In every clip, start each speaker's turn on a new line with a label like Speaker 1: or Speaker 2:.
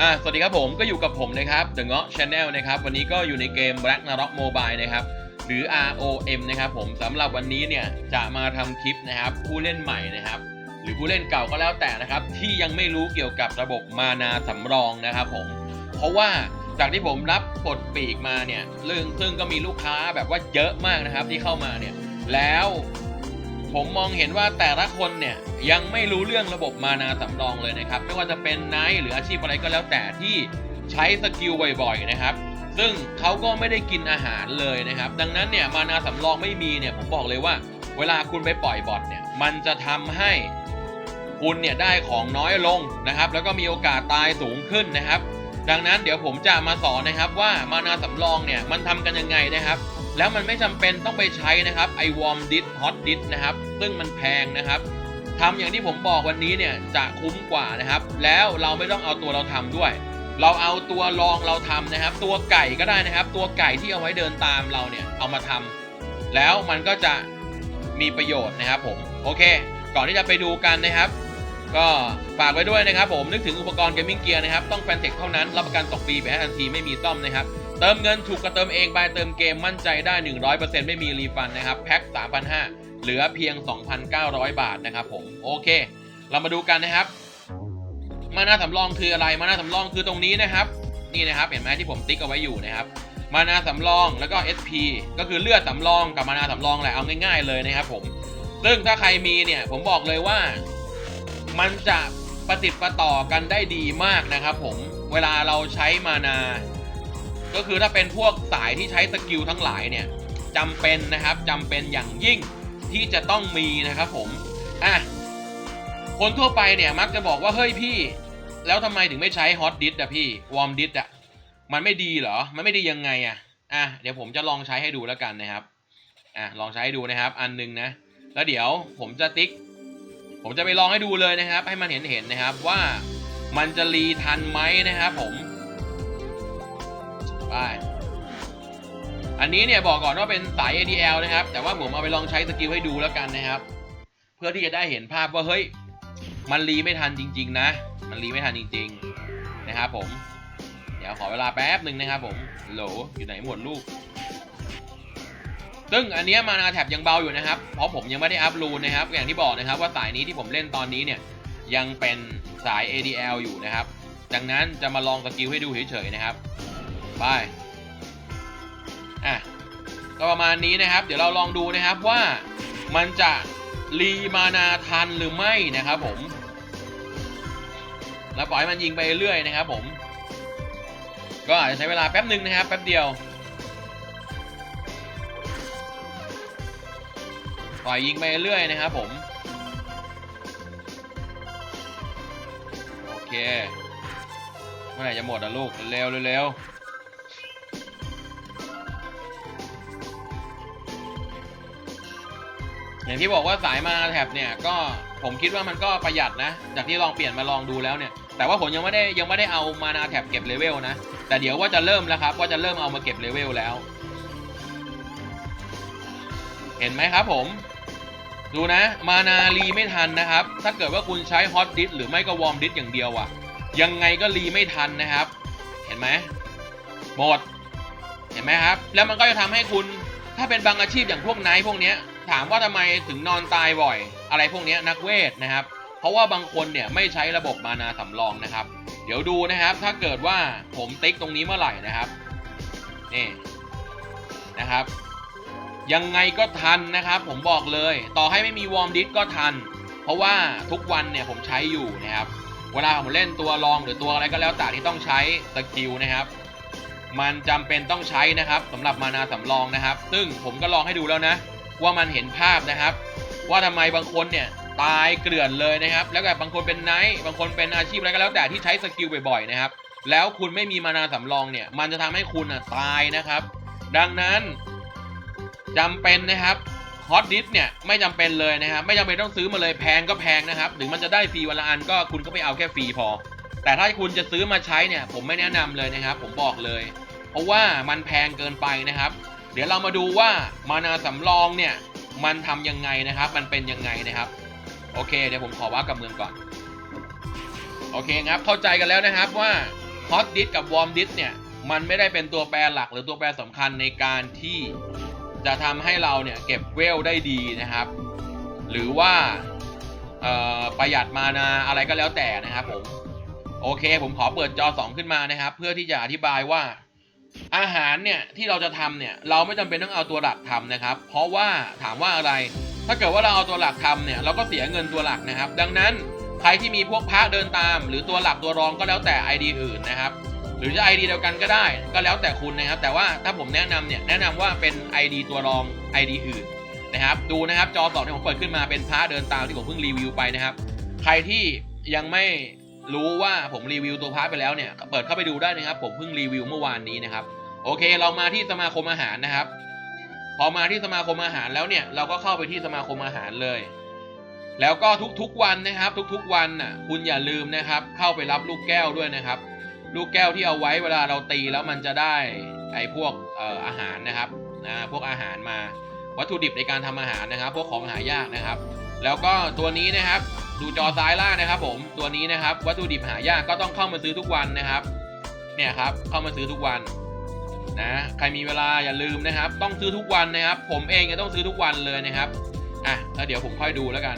Speaker 1: อ่าสวัสดีครับผมก็อยู่กับผมนะครับ The n g a u Channel นะครับ วันนี้ก็อยู่ในเกม Black Narok Mobile นะครับ หรือ ROM นะครับผมสำหรับวันนี้เนี่ยจะมาทำคลิปนะครับ ผู้เล่นใหม่นะครับ หรือผู้เล่นเก่าก็แล้วแต่นะครับ ที่ยังไม่รู้เกี่ยวกับระบบมานาสำรองนะครับผม เพราะว่าจากที่ผมรับปลดปีกมาเนี่ยเรื่องซึ่งก็มีลูกค้าแบบว่าเยอะมากนะครับที่เข้ามาเนี่ยแล้ว ผมมองเห็นว่าแต่ละคนเนี่ยยังไม่รู้เรื่องระบบมานาสำรองเลยนะครับ ไม่ว่าจะเป็นไนท์หรืออาชีพอะไรก็แล้วแต่ที่ใช้สกิลบ่อยๆนะครับ ซึ่งเขาก็ไม่ได้กินอาหารเลยนะครับ ดังนั้นเนี่ยมานาสำรองไม่มีเนี่ยผมบอกเลยว่า เวลาคุณไปปล่อยบอทเนี่ยมันจะทำให้คุณเนี่ยได้ของน้อยลงนะครับ แล้วก็มีโอกาสตายสูงขึ้นนะครับ ดังนั้นเดี๋ยวผมจะมาสอนนะครับว่ามานาสำรองเนี่ยมันทำกันยังไงนะครับ แล้วมันไม่จำเป็นต้องไปใช้นะครับไอวอร์มดิสฮอตดิสนะครับ ซึ่งมันแพงนะครับทำอย่างที่ผมบอกวันนี้เนี่ยจะคุ้มกว่านะครับ แล้วเราไม่ต้องเอาตัวเราทำด้วย เราเอาตัวรองเราทำนะครับ ตัวไก่ก็ได้นะครับ ตัวไก่ที่เอาไว้เดินตามเราเนี่ยเอามาทำแล้วมันก็จะมีประโยชน์นะครับผมโอเค ก่อนที่จะไปดูกันนะครับ ก็ฝากไว้ด้วยนะครับผมนึกถึงอุปกรณ์เกมมิ่งเกียร์นะครับต้องแฟนเทคเท่านั้นรับประกันตกฟรีไปให้ทันทีไม่มีซ่อมนะครับ เติมเงินถูกกระเติมเองบายเติมเกมมั่นใจได้ 100%ไม่มีรีฟันนะครับ แพ็ค3,500 เหลือเพียง 2,900 บาทนะครับผม โอเค เรามาดูกันนะครับ มาหน้าสำรองคืออะไร มาหน้าสำรองคือตรงนี้นะครับ นี่นะครับ เห็นไหมที่ผมติ๊กเอาไว้อยู่นะครับ มานาสำรองแล้วก็ SP ก็คือเลือดสำรองกับมานาสำรองแหละเอาง่าย ๆ เลยนะครับผม ซึ่งถ้าใครมีเนี่ยผมบอกเลยว่า มันจะประติดประต่อกันได้ดีมากนะครับผม เวลาเราใช้มานา ก็คือถ้าเป็นพวกสายที่ใช้สกิลทั้งหลายเนี่ยจำเป็นนะครับจำเป็นอย่างยิ่งที่จะต้องมีนะครับผมอะคนทั่วไปเนี่ยมักจะบอกว่าเฮ้ยพี่ แล้วทำไมถึงไม่ใช้ฮอตดิสอะพี่วอร์มดิสอะมันไม่ดีเหรอ มันไม่ดียังไงอะอะเดี๋ยวผมจะลองใช้ให้ดูแล้วกันนะครับอะลองใช้ให้ดูนะครับ อันหนึงนะ แล้วเดี๋ยวผมจะติ๊ก ผมจะไปลองให้ดูเลยนะครับ ให้มันเห็นเห็นนะครับว่ามันจะรีทันไหมนะครับผม ไป อันนี้เนี่ยบอกก่อนว่าเป็นสาย ADL นะครับ แต่ว่าผมเอาไปลองใช้สกิลให้ดูแล้วกันนะครับ เพื่อที่จะได้เห็นภาพว่าเฮ้ย มันรีไม่ทันจริง ๆ นะ มันรีไม่ทันจริง ๆ นะครับผม เดี๋ยวขอเวลาแป๊บหนึ่งนะครับผม โหล อยู่ไหนหมดลูกซึ่งอันนี้มานาแท็บยังเบาอยู่นะครับ เพราะผมยังไม่ได้อัพรูนนะครับ อย่างที่บอกนะครับว่าสายนี้ที่ผมเล่นตอนนี้เนี่ยยังเป็นสาย ADL อยู่นะครับ ดังนั้นจะมาลองสกิลให้ดูเฉยๆนะครับ ไปอะก็ประมาณนี้นะครับ เดี๋ยวเราลองดูนะครับว่ามันจะรีมานาทันหรือไม่นะครับผม แล้วปล่อยมันยิงไปเรื่อยนะครับผม ก็อาจจะใช้เวลาแป๊บหนึ่งนะครับแป๊บเดียว ปล่อยยิงไปเรื่อยนะครับผม โอเคเมื่อไหร่จะหมดอะลูก เร็วเร็ว อย่างที่บอกว่าสายมาแท็บเนี่ยก็ผมคิดว่ามันก็ประหยัดนะ จากที่ลองเปลี่ยนมาลองดูแล้วเนี่ย แต่ว่าผมยังไม่ได้ยังไม่ได้เอามานาแท็บเก็บเลเวลนะ แต่เดี๋ยวว่าจะเริ่มแล้วครับ ว่าจะเริ่มเอามาเก็บเลเวลแล้ว เห็นไหมครับผม ดูนะ มานารีไม่ทันนะครับ ถ้าเกิดว่าคุณใช้ฮอตดิสหรือไม่ก็วอร์มดิสอย่างเดียวอะยังไงก็รีไม่ทันนะครับ เห็นไหมหมด เห็นไหมครับ แล้วมันก็จะทำให้คุณ ถ้าเป็นบางอาชีพอย่างพวกไนท์พวกเนี้ยถามว่าทำไมถึงนอนตายบ่อย อะไรพวกเนี้ยนักเวทนะครับ เพราะว่าบางคนเนี่ยไม่ใช้ระบบมานาสำรองนะครับ เดี๋ยวดูนะครับ ถ้าเกิดว่าผมติ๊กตรงนี้เมื่อไหร่นะครับนี่นะครับ ยังไงก็ทันนะครับ ผมบอกเลย ต่อให้ไม่มีวอร์มดิสก็ทัน เพราะว่าทุกวันเนี่ยผมใช้อยู่นะครับ เวลาผมเล่นตัวรองหรือตัวอะไรก็แล้วแต่ที่ต้องใช้สกิลนะครับ มันจำเป็นต้องใช้นะครับสำหรับมานาสำรองนะครับ ซึ่งผมก็ลองให้ดูแล้วนะ ว่ามันเห็นภาพนะครับ ว่าทำไมบางคนเนี่ยตายเกลื่อนเลยนะครับ แล้วก็บางคนเป็นไนท์บางคนเป็นอาชีพอะไรก็แล้วแต่ที่ใช้สกิลบ่อยๆนะครับ แล้วคุณไม่มีมานาสำรองเนี่ย มันจะทำให้คุณอะตายนะครับ ดังนั้นจำเป็นนะครับฮอตดิสเนี่ยไม่จำเป็นเลยนะครับ ไม่จำเป็นต้องซื้อมาเลยแพงก็แพงนะครับถึงมันจะได้ฟรีวันละอันก็คุณก็ไปเอาแค่ฟรีพอ แต่ถ้าคุณจะซื้อมาใช้เนี่ย ผมไม่แนะนำเลยนะครับ ผมบอกเลย เพราะว่ามันแพงเกินไปนะครับ เดี๋ยวเรามาดูว่ามานาสำรองเนี่ยมันทำยังไงนะครับ มันเป็นยังไงนะครับ โอเค เดี๋ยวผมขอว่ากับเมืองก่อน โอเคครับ เข้าใจกันแล้วนะครับว่าฮอตดิสกับวอร์มดิสเนี่ย มันไม่ได้เป็นตัวแปรหลักหรือตัวแปรสำคัญในการที่จะทำให้เราเนี่ยเก็บเวลได้ดีนะครับ หรือว่าประหยัดมานาอะไรก็แล้วแต่นะครับผม โอเค ผมขอเปิดจอ 2 ขึ้นมานะครับ เพื่อที่จะอธิบายว่า อาหารเนี่ยที่เราจะทำเนี่ยเราไม่จำเป็นต้องเอาตัวหลักทำนะครับ เพราะว่าถามว่าอะไร ถ้าเกิดว่าเราเอาตัวหลักทำเนี่ยเราก็เสียเงินตัวหลักนะครับ ดังนั้นใครที่มีพวกพระเดินตาม หรือตัวหลักตัวรองก็แล้วแต่ ID อื่นนะครับ หรือจะ ID เดียวกันก็ได้ ก็แล้วแต่คุณนะครับ แต่ว่าถ้าผมแนะนำเนี่ยแนะนำว่าเป็น ID ตัวรอง ID อื่นนะครับดูนะครับจอสองที่ผมเปิดขึ้นมาเป็นพระเดินตามที่ผมเพิ่งรีวิวไปนะครับ ใครที่ยังไม่ รู้ว่าผมรีวิวตัวพระไปแล้วเนี่ย เปิดเข้าไปดูได้นะครับ ผมเพิ่งรีวิวเมื่อวานนี้นะครับ โอเค เรามาที่สมาคมอาหารนะครับ พอมาที่สมาคมอาหารแล้วเนี่ย เราก็เข้าไปที่สมาคมอาหารเลย แล้วก็ทุกๆวันนะครับ ทุกๆวันน่ะ คุณอย่าลืมนะครับ เข้าไปรับลูกแก้วด้วยนะครับ ลูกแก้วที่เอาไว้เวลาเราตีแล้วมันจะได้ไอ้พวกอออาหารนะครับนะพวกอาหารมา วัตถุดิบในการทำอาหารนะครับ พวกของหายากนะครับ แล้วก็ตัวนี้นะครับ ดูจอซ้ายล่างนะครับ ผมตัวนี้นะครับวัตถุดิบหายากก็ต้องเข้ามาซื้อทุกวันนะครับ เนี่ยครับเข้ามาซื้อทุกวันนะใครมีเวลาอย่าลืมนะครับ ต้องซื้อทุกวันนะครับ ผมเองก็ต้องซื้อทุกวันเลยนะครับอะแล้วเดี๋ยวผมค่อยดูแล้วกัน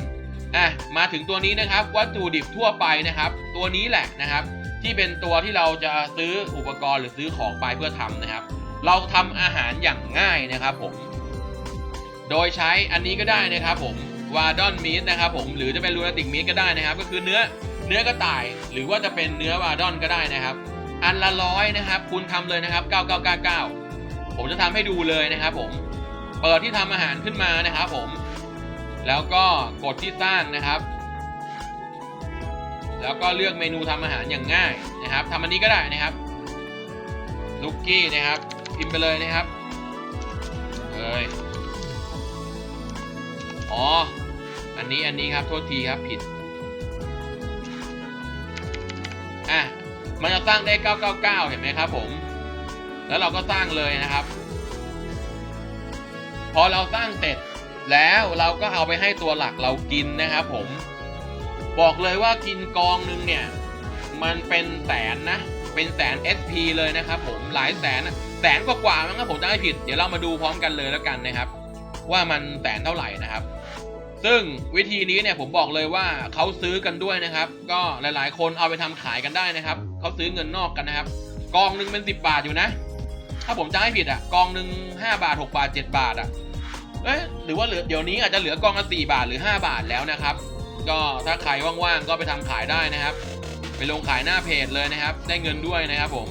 Speaker 1: อะมาถึงตัวนี้นะครับ วัตถุดิบทั่วไปนะครับ ตัวนี้แหละนะครับ ที่เป็นตัวที่เราจะซื้ออุปกรณ์หรือซื้อของไปเพื่อทำนะครับ เราทำอาหารอย่างง่ายนะครับผม โดยใช้อันนี้ก็ได้นะครับผม วาดอนมีดนะครับผมหรือจะเป็นลูนาติกมีดก็ได้นะครับ ก็คือเนื้อเนื้อกระต่าย หรือว่าจะเป็นเนื้อวาดอนก็ได้นะครับ อันละร้อยนะครับ คุณทำเลยนะครับ 9999 ผมจะทำให้ดูเลยนะครับ ผมเปิดที่ทำอาหารขึ้นมานะครับผม แล้วก็กดที่สร้างนะครับ แล้วก็เลือกเมนูทำอาหารอย่างง่ายนะครับทำอันนี้ก็ได้นะครับลูกกี้นะครับพิมพ์ไปเลยนะครับเอ้ยอ๋อ อันนี้อันนี้ครับโทษทีครับผิด อะ มันจะสร้างได้ 999 เห็นไหมครับผม แล้วเราก็สร้างเลยนะครับ พอเราสร้างเสร็จแล้วเราก็เอาไปให้ตัวหลักเรากินนะครับผม บอกเลยว่ากินกองหนึงเนี่ย มันเป็นแสนนะ เป็นแสน SP เลยนะครับผม หลายแสนแสนกว่าๆมั้งครับผมจะไม่ผิด เดี๋ยวเรามาดูพร้อมกันเลยแล้วกันนะครับ ว่ามันแสนเท่าไหร่นะครับ ซึ่งวิธีนี้เนี่ยผมบอกเลยว่าเขาซื้อกันด้วยนะครับ ก็หลายๆ คนเอาไปทำขายกันได้นะครับเขาซื้อเงินนอกกันนะครับ กองหนึ่งเป็น 10 บาทอยู่นะ ถ้าผมจำไม่ผิดอะกองหนึ่ง5 บาท 6 บาท 7 บาทอะเอ๊ะหรือว่าเหลือเดี๋ยวนี้อาจจะเหลือกองละ4บาทหรือ 5 บาทแล้วนะครับ ก็ถ้าใครว่างๆก็ไปทำขายได้นะครับ ไปลงขายหน้าเพจเลยนะครับ ได้เงินด้วยนะครับผม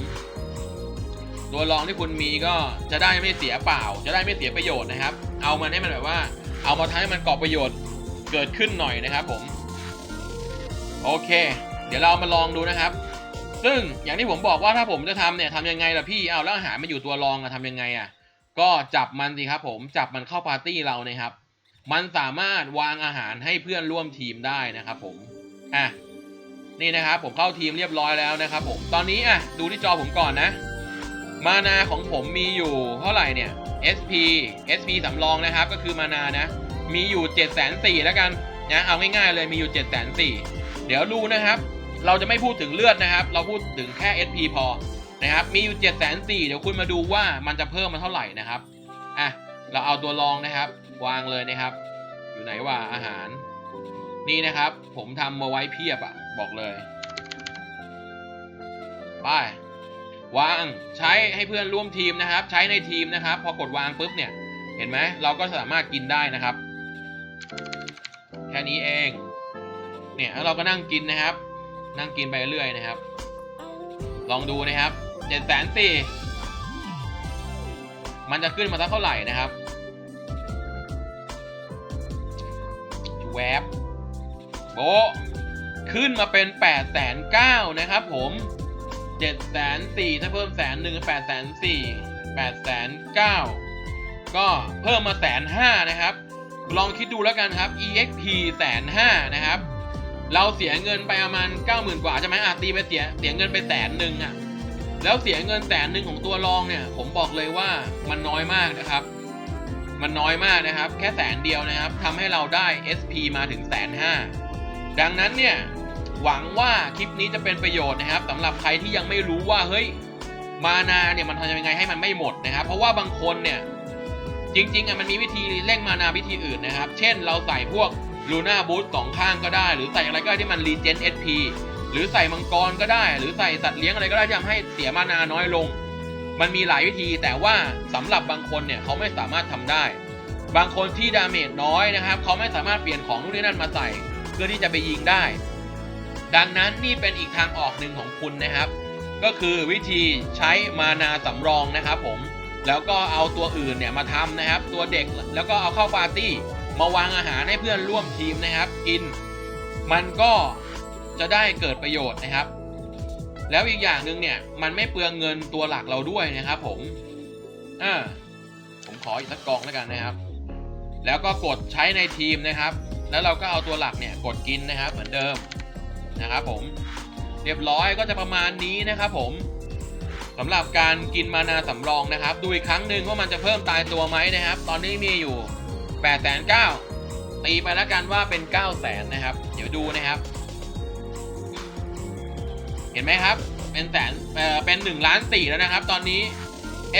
Speaker 1: ตัวรองที่คุณมีก็จะได้ไม่เสียเปล่า จะได้ไม่เสียประโยชน์นะครับ เอามันให้มันแบบว่า เอามาทำให้มันก่อประโยชน์เกิดขึ้นหน่อยนะครับผม โอเค เดี๋ยวเรามาลองดูนะครับ ซึ่งอย่างที่ผมบอกว่าถ้าผมจะทำเนี่ยทำยังไงล่ะพี่เอาแล้วอาหารมาอยู่ตัวรองอะทำยังไงอะก็จับมันสิครับผมจับมันเข้าปาร์ตี้เรานะครับ มันสามารถวางอาหารให้เพื่อนร่วมทีมได้นะครับผมอะนี่นะครับผมเข้าทีมเรียบร้อยแล้วนะครับผมตอนนี้อะดูที่จอผมก่อนนะ มานาของผมมีอยู่เท่าไหร่เนี่ย SP SP สำรองนะครับก็คือมานานะ มีอยู่7จ็ดแสนสี่แล้วกันนะเอาง่ายๆเลยมีอยู่7จ็ดแสนสี่เดี๋ยวดูนะครับ เราจะไม่พูดถึงเลือดนะครับ เราพูดถึงแค่ SP พอนะครับมีอยู่7จ็ดแสนสี่เดี๋ยวคุณมาดูว่ามันจะเพิ่มมาเท่าไหร่นะครับอะเราเอาตัวรองนะครับ วางเลยนะครับ อยู่ไหนว่าอาหาร นี่นะครับ ผมทำมาไว้เพียบอะบอกเลยไป วางใช้ให้เพื่อนร่วมทีมนะครับ ใช้ในทีมนะครับ พอกดวางปุ๊บเนี่ย เห็นไหมเราก็สามารถกินได้นะครับ แค่นี้เอง เนี่ยแล้วเราก็นั่งกินนะครับ นั่งกินไปเรื่อยนะครับ ลองดูนะครับเจ็ดแสนสี่มันจะขึ้นมาสักเท่าไหร่นะครับแวบโบขึ้นมาเป็น8ปดแสนเก้านะครับผม 7จ็ดแสนสี่ถ้าเพิ่มแสนหนึ่งแปดแสนสี่แปดแสนเก้าก็เพิ่มมาแสนห้านะครับ ลองคิดดูแล้วกันครับ exp แสนห้านะครับ เราเสียเงินไปประมาณเก้าหมื่นกว่าใช่ไหมอะตีไปเสียเสียเงินไปแสนหนึ่งอะแล้วเสียเงินแสนหนึ่งของตัวรองเนี่ย ผมบอกเลยว่ามันน้อยมากนะครับ มันน้อยมากนะครับ แค่แสนเดียวนะครับทำให้เราได้ SP มาถึงแสนห้าดังนั้นเนี่ย หวังว่าคลิปนี้จะเป็นประโยชน์นะครับสำหรับใครที่ยังไม่รู้ว่าเฮ้ยมานาเนี่ยมันทำยังไงให้มันไม่หมดนะครับ เพราะว่าบางคนเนี่ยจริงๆอะมันมีวิธีเร่งมานาวิธีอื่นนะครับ เช่นเราใส่พวกลูน่าบูทสองข้างก็ได้ หรือใส่อะไรก็ได้ที่มันรีเจนเอสพีหรือใส่มังกรก็ได้ หรือใส่สัตว์เลี้ยงอะไรก็ได้ที่ทำให้เสียมานาน้อยลง มันมีหลายวิธีแต่ว่าสำหรับบางคนเนี่ยเขาไม่สามารถทำได้ บางคนที่ดาเมจน้อยนะครับเขาไม่สามารถเปลี่ยนของนู่นนี่นั่นมาใส่ เพื่อที่จะไปยิงได้ ดังนั้นนี่เป็นอีกทางออกหนึ่งของคุณนะครับ ก็คือวิธีใช้มานาสำรองนะครับผมแล้วก็เอาตัวอื่นเนี่ยมาทำนะครับ ตัวเด็กแล้วก็เอาเข้าปาร์ตี้ มาวางอาหารให้เพื่อนร่วมทีมนะครับ กิน มันก็จะได้เกิดประโยชน์นะครับ แล้วอีกอย่างหนึ่งเนี่ย มันไม่เปลืองเงินตัวหลักเราด้วยนะครับ ผมอ่าผมขออีกสักกองแล้วกันนะครับ แล้วก็กดใช้ในทีมนะครับ แล้วเราก็เอาตัวหลักเนี่ยกดกินนะครับ เหมือนเดิม นะครับผมเรียบร้อยก็จะประมาณนี้นะครับผมสำหรับการกินมานาสำรองนะครับ ดูอีกครั้งหนึ่งว่ามันจะเพิ่มตายตัวไหมนะครับ ตอนนี้มีอยู่8ปดแสนเก้าตีไปแล้วกันว่าเป็น 9 0 0แสนนะครับ เดี๋ยวดูนะครับ เห็นไหมครับ เป็นแสนเอ่อเป็น1ล้านสี่แล้วนะครับ ตอนนี้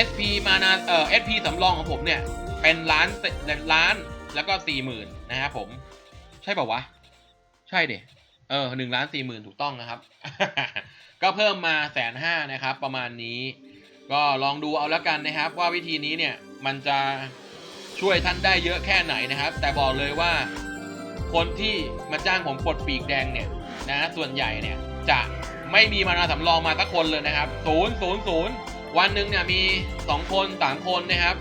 Speaker 1: SP มานาเอ่อ SP สำรองของผมเนี่ย เป็นล้านล้านแล้วก็สี่หมื่นนะครับผม ใช่เปล่าวะ ใช่เด็ เออหนึ่งล้านสี่หมื่นถูกต้องนะครับ ก็เพิ่มมาแสนห้านะครับ ประมาณนี้ ก็ลองดูเอาแล้วกันนะครับ ว่าวิธีนี้เนี่ยมันจะช่วยท่านได้เยอะแค่ไหนนะครับ แต่บอกเลยว่าคนที่มาจ้างผมปลดปีกแดงเนี่ยนะส่วนใหญ่เนี่ยจะไม่มีมานาสำรองมาสักคนเลยนะครับศูนย์ศูนย์ศูนย์วันหนึ่งเนี่ยมีสองคนสามคนนะครับ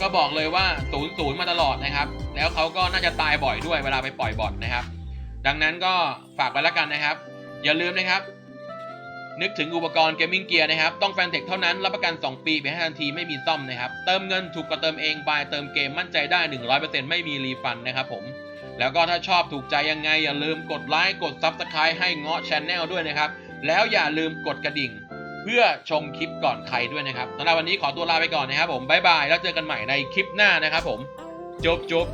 Speaker 1: ก็บอกเลยว่าศูนย์ศูนย์มาตลอดนะครับ แล้วเขาก็น่าจะตายบ่อยด้วยเวลาไปปล่อยบอทนะครับ ดังนั้นก็ฝากไปแล้วกันนะครับ อย่าลืมนะครับ นึกถึงอุปกรณ์เกมมิ่งเกียร์นะครับ ต้องแฟนเทคเท่านั้น รับประกัน 2 ปีไปให้ทันทีไม่มีซ่อมนะครับ เติมเงินถูกกว่าเติมเองบายเติมเกมมั่นใจได้ 100%ไม่มีรีฟันนะครับผม แล้วก็ถ้าชอบถูกใจยังไง อย่าลืมกดไลค์กด Subscribe ให้เงาะชแนลด้วยนะครับ แล้วอย่าลืมกดกระดิ่ง เพื่อชมคลิปก่อนใครด้วยนะครับสำหรับวันนี้ขอตัวลาไปก่อนนะครับผมบ๊ายบายแล้วเจอกันใหม่ในคลิปหน้านะครับผมจบจบ